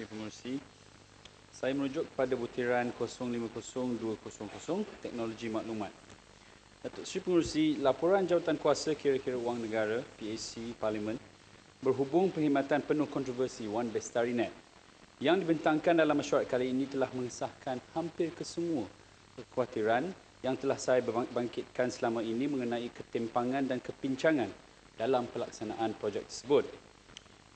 Sri Pengurusi. Saya merujuk kepada butiran 050200 Teknologi Maklumat. Datuk Sri Pengurusi, laporan jawatan kuasa kira-kira wang negara PAC Parlimen berhubung perkhidmatan penuh kontroversi One Bestari Net yang dibentangkan dalam mesyuarat kali ini telah mengesahkan hampir kesemua kekhawatiran yang telah saya bangkitkan selama ini mengenai ketimpangan dan kepincangan dalam pelaksanaan projek tersebut.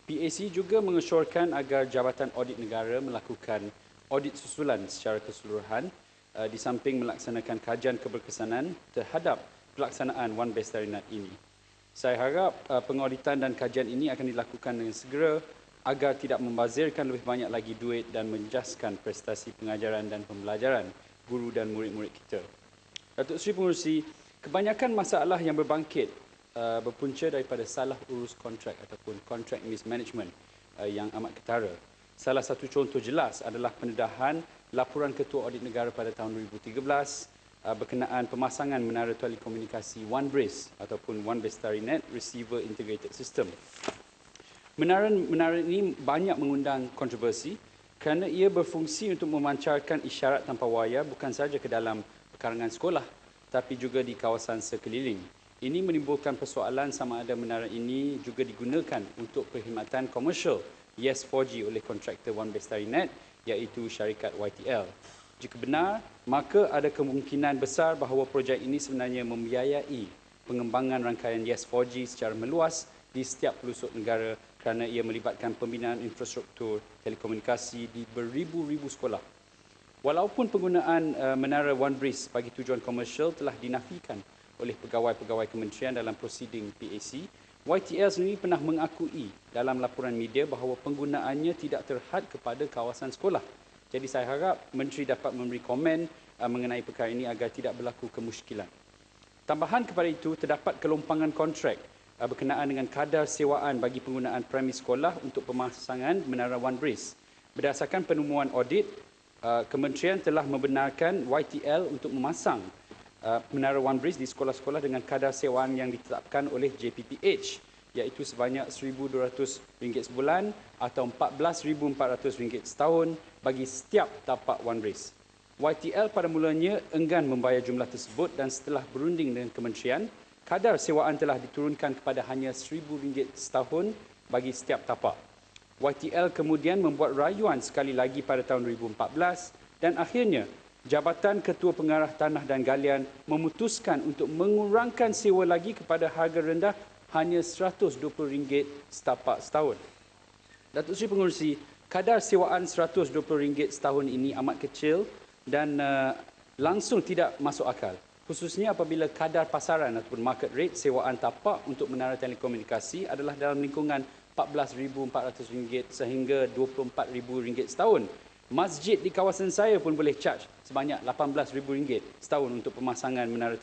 PAC juga mengesyorkan agar Jabatan Audit Negara melakukan audit susulan secara keseluruhan uh, di samping melaksanakan kajian keberkesanan terhadap pelaksanaan One Best Net ini. Saya harap uh, pengauditan dan kajian ini akan dilakukan dengan segera agar tidak membazirkan lebih banyak lagi duit dan menjaskan prestasi pengajaran dan pembelajaran guru dan murid-murid kita. Datuk Seri Pengurusi, kebanyakan masalah yang berbangkit uh, berpunca daripada salah urus kontrak ataupun contract mismanagement uh, yang amat ketara. Salah satu contoh jelas adalah pendedahan laporan Ketua Audit Negara pada tahun 2013 uh, berkenaan pemasangan menara telekomunikasi OneBrace ataupun One Bestari Net Receiver Integrated System. Menara-menara ini banyak mengundang kontroversi kerana ia berfungsi untuk memancarkan isyarat tanpa wayar bukan sahaja ke dalam pekarangan sekolah tapi juga di kawasan sekeliling. Ini menimbulkan persoalan sama ada menara ini juga digunakan untuk perkhidmatan komersial Yes 4G oleh kontraktor One Bestari Net iaitu syarikat YTL. Jika benar, maka ada kemungkinan besar bahawa projek ini sebenarnya membiayai pengembangan rangkaian Yes 4G secara meluas di setiap pelosok negara kerana ia melibatkan pembinaan infrastruktur telekomunikasi di beribu-ribu sekolah. Walaupun penggunaan uh, menara One Breeze bagi tujuan komersial telah dinafikan oleh pegawai-pegawai kementerian dalam prosiding PAC, YTL sendiri pernah mengakui dalam laporan media bahawa penggunaannya tidak terhad kepada kawasan sekolah. Jadi saya harap menteri dapat memberi komen uh, mengenai perkara ini agar tidak berlaku kemusykilan. Tambahan kepada itu, terdapat kelompangan kontrak uh, berkenaan dengan kadar sewaan bagi penggunaan premis sekolah untuk pemasangan menara One Breeze. Berdasarkan penemuan audit, uh, kementerian telah membenarkan YTL untuk memasang Uh, Menara One Bridge di sekolah-sekolah dengan kadar sewaan yang ditetapkan oleh JPPH iaitu sebanyak RM1,200 sebulan atau RM14,400 setahun bagi setiap tapak One Bridge. YTL pada mulanya enggan membayar jumlah tersebut dan setelah berunding dengan kementerian, kadar sewaan telah diturunkan kepada hanya RM1,000 setahun bagi setiap tapak. YTL kemudian membuat rayuan sekali lagi pada tahun 2014 dan akhirnya Jabatan Ketua Pengarah Tanah dan Galian memutuskan untuk mengurangkan sewa lagi kepada harga rendah hanya RM120 setapak setahun. Datuk Seri Pengurusi, kadar sewaan RM120 setahun ini amat kecil dan uh, langsung tidak masuk akal. Khususnya apabila kadar pasaran ataupun market rate sewaan tapak untuk menara telekomunikasi adalah dalam lingkungan RM14,400 sehingga RM24,000 setahun Masjid di kawasan saya pun boleh charge sebanyak RM18,000 setahun untuk pemasangan menara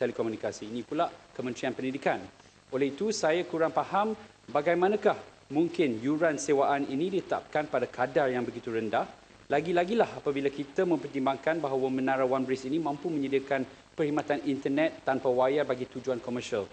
telekomunikasi. Ini pula Kementerian Pendidikan. Oleh itu, saya kurang faham bagaimanakah mungkin yuran sewaan ini ditetapkan pada kadar yang begitu rendah. Lagi-lagilah apabila kita mempertimbangkan bahawa menara One Breeze ini mampu menyediakan perkhidmatan internet tanpa wayar bagi tujuan komersial.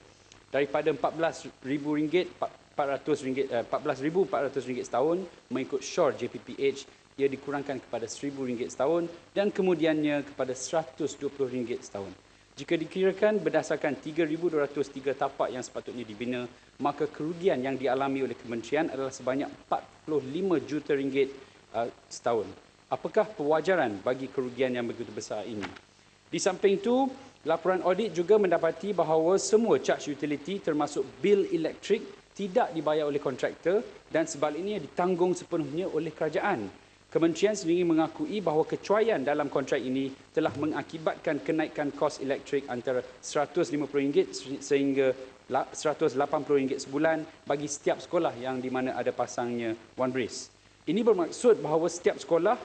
Daripada RM14,000, RM14,400 setahun mengikut SHORE JPPH ia dikurangkan kepada RM1,000 setahun dan kemudiannya kepada RM120 setahun. Jika dikirakan berdasarkan 3,203 tapak yang sepatutnya dibina, maka kerugian yang dialami oleh kementerian adalah sebanyak 45 juta ringgit uh, setahun. Apakah pewajaran bagi kerugian yang begitu besar ini? Di samping itu, laporan audit juga mendapati bahawa semua charge utility termasuk bil elektrik tidak dibayar oleh kontraktor dan sebaliknya ditanggung sepenuhnya oleh kerajaan Kementerian sendiri mengakui bahawa kecuaian dalam kontrak ini telah mengakibatkan kenaikan kos elektrik antara RM150 sehingga RM180 sebulan bagi setiap sekolah yang di mana ada pasangnya One Breeze. Ini bermaksud bahawa setiap sekolah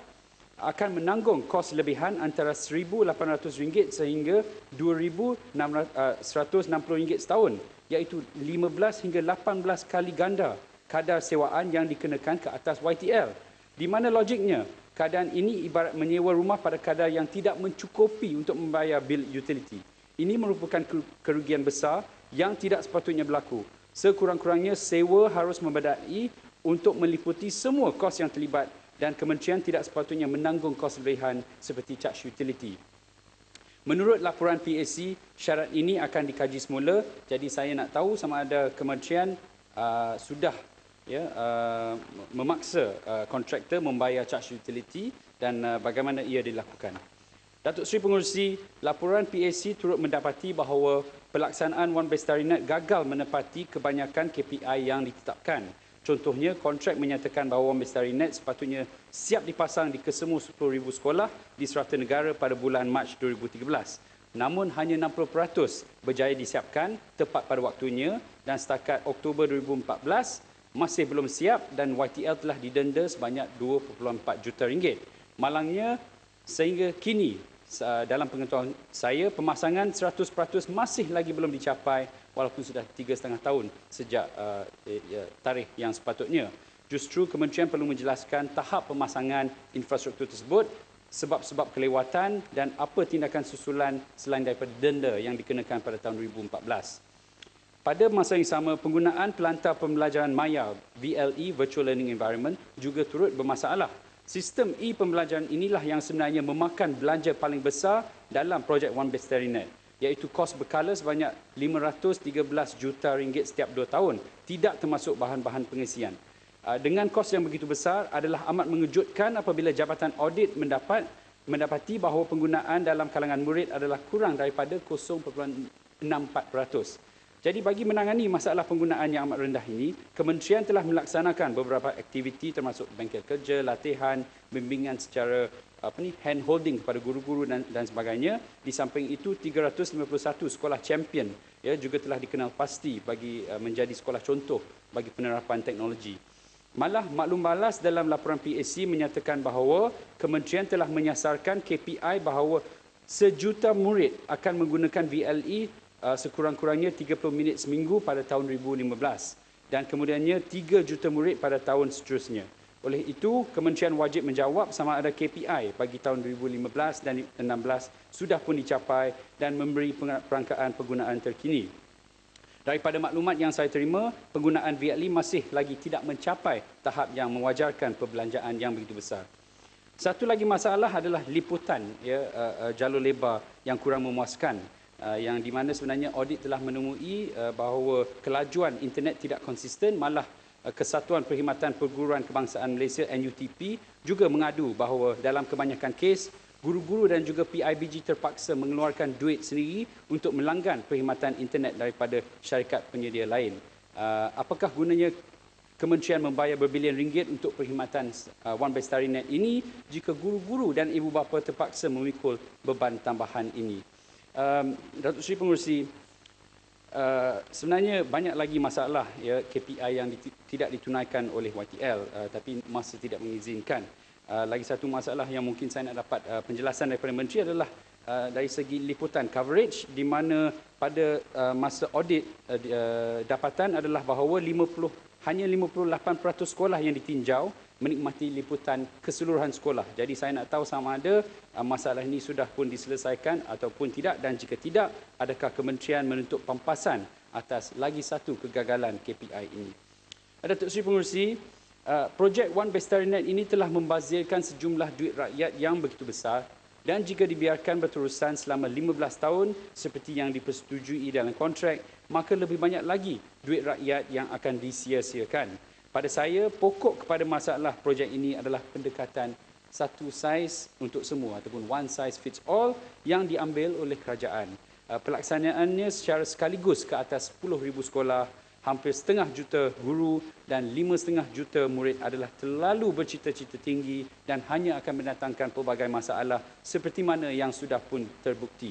akan menanggung kos lebihan antara RM1,800 sehingga RM2,160 setahun iaitu 15 hingga 18 kali ganda kadar sewaan yang dikenakan ke atas YTL. Di mana logiknya? Keadaan ini ibarat menyewa rumah pada kadar yang tidak mencukupi untuk membayar bil utility. Ini merupakan kerugian besar yang tidak sepatutnya berlaku. Sekurang-kurangnya sewa harus membadai untuk meliputi semua kos yang terlibat dan kementerian tidak sepatutnya menanggung kos lebihan seperti charge utility. Menurut laporan PAC, syarat ini akan dikaji semula. Jadi saya nak tahu sama ada kementerian uh, sudah ya, uh, memaksa uh, kontraktor membayar charge utility dan uh, bagaimana ia dilakukan. Datuk Seri Pengurusi, laporan PAC turut mendapati bahawa pelaksanaan One Bestari Net gagal menepati kebanyakan KPI yang ditetapkan. Contohnya, kontrak menyatakan bahawa One Bestari Net sepatutnya siap dipasang di kesemua 10,000 sekolah di serata negara pada bulan Mac 2013. Namun hanya 60% berjaya disiapkan tepat pada waktunya dan setakat Oktober 2014 masih belum siap dan YTL telah didenda sebanyak 2.4 juta ringgit. Malangnya sehingga kini dalam pengetahuan saya pemasangan 100% masih lagi belum dicapai walaupun sudah tiga setengah tahun sejak uh, tarikh yang sepatutnya. Justru kementerian perlu menjelaskan tahap pemasangan infrastruktur tersebut sebab-sebab kelewatan dan apa tindakan susulan selain daripada denda yang dikenakan pada tahun 2014. Pada masa yang sama, penggunaan pelantar pembelajaran maya VLE Virtual Learning Environment juga turut bermasalah Sistem e-pembelajaran inilah yang sebenarnya memakan belanja paling besar dalam projek One Best Net iaitu kos berkala sebanyak 513 juta ringgit setiap dua tahun tidak termasuk bahan-bahan pengisian. Ah, dengan kos yang begitu besar adalah amat mengejutkan apabila Jabatan Audit mendapat mendapati bahawa penggunaan dalam kalangan murid adalah kurang daripada 0.64%. Jadi bagi menangani masalah penggunaan yang amat rendah ini, kementerian telah melaksanakan beberapa aktiviti termasuk bengkel kerja, latihan, bimbingan secara apa ni hand holding kepada guru-guru dan, dan sebagainya. Di samping itu 351 sekolah champion ya juga telah dikenal pasti bagi uh, menjadi sekolah contoh bagi penerapan teknologi. Malah maklum balas dalam laporan PAC menyatakan bahawa kementerian telah menyasarkan KPI bahawa sejuta murid akan menggunakan VLE uh, sekurang-kurangnya 30 minit seminggu pada tahun 2015 dan kemudiannya 3 juta murid pada tahun seterusnya. Oleh itu, kementerian wajib menjawab sama ada KPI bagi tahun 2015 dan 2016 sudah pun dicapai dan memberi perangkaan penggunaan terkini. Daripada maklumat yang saya terima, penggunaan VLE masih lagi tidak mencapai tahap yang mewajarkan perbelanjaan yang begitu besar. Satu lagi masalah adalah liputan ya, uh, uh, jalur lebar yang kurang memuaskan. Uh, yang di mana sebenarnya audit telah menemui uh, bahawa kelajuan internet tidak konsisten malah uh, Kesatuan Perkhidmatan Perguruan Kebangsaan Malaysia NUTP juga mengadu bahawa dalam kebanyakan kes guru-guru dan juga PIBG terpaksa mengeluarkan duit sendiri untuk melanggan perkhidmatan internet daripada syarikat penyedia lain. Apakah gunanya kementerian membayar berbilion ringgit untuk perkhidmatan One by Net ini jika guru-guru dan ibu bapa terpaksa memikul beban tambahan ini? Um, Datuk Seri Pengurusi, uh, sebenarnya banyak lagi masalah ya KPI yang dit tidak ditunaikan oleh YTL uh, tapi masa tidak mengizinkan. Uh, lagi satu masalah yang mungkin saya nak dapat uh, penjelasan daripada Menteri adalah uh, dari segi liputan coverage di mana pada uh, masa audit uh, uh, dapatan adalah bahawa 50 hanya 58% sekolah yang ditinjau menikmati liputan keseluruhan sekolah. Jadi saya nak tahu sama ada uh, masalah ini sudah pun diselesaikan ataupun tidak dan jika tidak, adakah kementerian menuntut pampasan atas lagi satu kegagalan KPI ini. Datuk Seri Pengurusi, uh, projek One Bestarinet ini telah membazirkan sejumlah duit rakyat yang begitu besar dan jika dibiarkan berterusan selama 15 tahun seperti yang dipersetujui dalam kontrak, maka lebih banyak lagi duit rakyat yang akan disia-siakan. Pada saya, pokok kepada masalah projek ini adalah pendekatan satu saiz untuk semua ataupun one size fits all yang diambil oleh kerajaan. Uh, pelaksanaannya secara sekaligus ke atas 10,000 sekolah, hampir setengah juta guru dan lima setengah juta murid adalah terlalu bercita-cita tinggi dan hanya akan mendatangkan pelbagai masalah seperti mana yang sudah pun terbukti.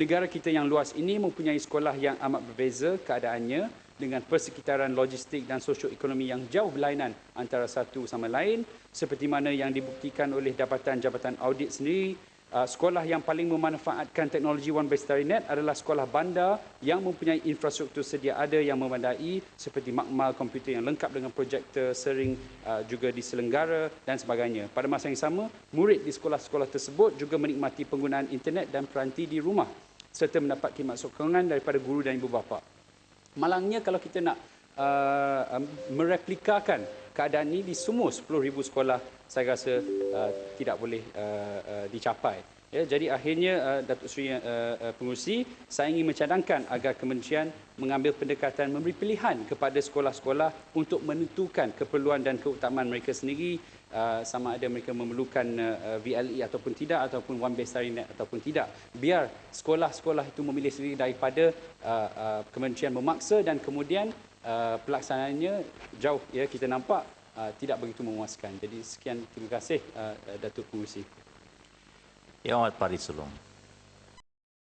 Negara kita yang luas ini mempunyai sekolah yang amat berbeza keadaannya dengan persekitaran logistik dan sosioekonomi yang jauh berlainan antara satu sama lain seperti mana yang dibuktikan oleh Dapatan Jabatan Audit sendiri uh, sekolah yang paling memanfaatkan teknologi One Base Net adalah sekolah bandar yang mempunyai infrastruktur sedia ada yang memadai seperti makmal komputer yang lengkap dengan projektor, sering uh, juga diselenggara dan sebagainya. Pada masa yang sama, murid di sekolah-sekolah tersebut juga menikmati penggunaan internet dan peranti di rumah serta mendapat khidmat sokongan daripada guru dan ibu bapa. Malangnya kalau kita nak uh, mereplikakan keadaan ini di semua 10,000 sekolah saya rasa uh, tidak boleh uh, uh, dicapai. Ya, jadi akhirnya uh, Datuk Seri uh, uh, Pengurusi, saya ingin mencadangkan agar kementerian mengambil pendekatan memberi pilihan kepada sekolah-sekolah untuk menentukan keperluan dan keutamaan mereka sendiri uh, sama ada mereka memerlukan uh, VLE ataupun tidak ataupun one base net ataupun tidak. Biar sekolah-sekolah itu memilih sendiri daripada uh, uh, kementerian memaksa dan kemudian uh, pelaksanaannya jauh ya kita nampak uh, tidak begitu memuaskan. Jadi sekian terima kasih uh, Datuk Pengurusi. Yang Amat Paris Sulong.